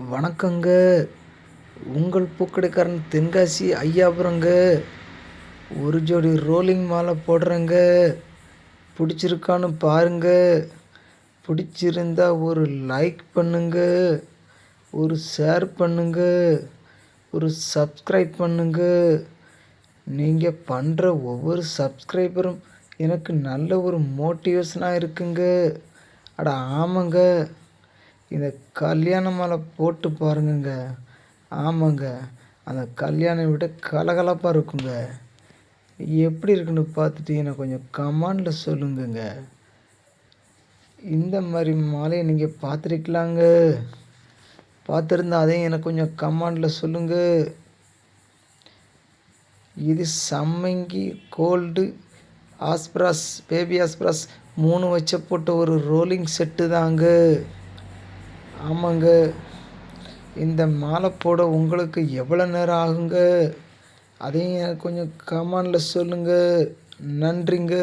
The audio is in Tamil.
வணக்கங்க. உங்கள் பூக்கடைக்காரன் தென்காசி ஐயாபுரங்க. ஒரு ஜோடி ரோலிங் மாலை போடுறேங்க. பிடிச்சிருக்கான்னு பாருங்க. பிடிச்சிருந்தா ஒரு லைக் பண்ணுங்க. ஒரு ஷேர் பண்ணுங்க. ஒரு சப்ஸ்கிரைப் பண்ணுங்க. நீங்கள் பண்ணுற ஒவ்வொரு சப்ஸ்கிரைபரும் எனக்கு நல்ல ஒரு மோட்டிவேஷனாக இருக்குங்க. அட ஆமாங்க. இந்த கல்யாண மாலை போட்டு பாருங்கங்க. ஆமாங்க. அந்த கல்யாணம் விட கலகலப்பாக இருக்குங்க. எப்படி இருக்குன்னு பார்த்துட்டு எனக்கு கொஞ்சம் கமாண்டில் சொல்லுங்கங்க. இந்த மாதிரி மாலையை நீங்கள் பார்த்துருக்கலாங்க. பார்த்துருந்தா அதையும் எனக்கு கொஞ்சம் கமாண்டில் சொல்லுங்க. இது சம்மங்கி கோல்டு ஆஸ்பிராஸ் பேபி ஆஸ்பிராஸ் மூணு வச்ச போட்ட ஒரு ரோலிங் செட்டு தாங்க. ஆமாங்க. இந்த மாலை போட உங்களுக்கு எவ்வளோ நேரம் ஆகுங்க? அதையும் எனக்கு கொஞ்சம் கமெண்டில் சொல்லுங்கள் நன்றிங்க.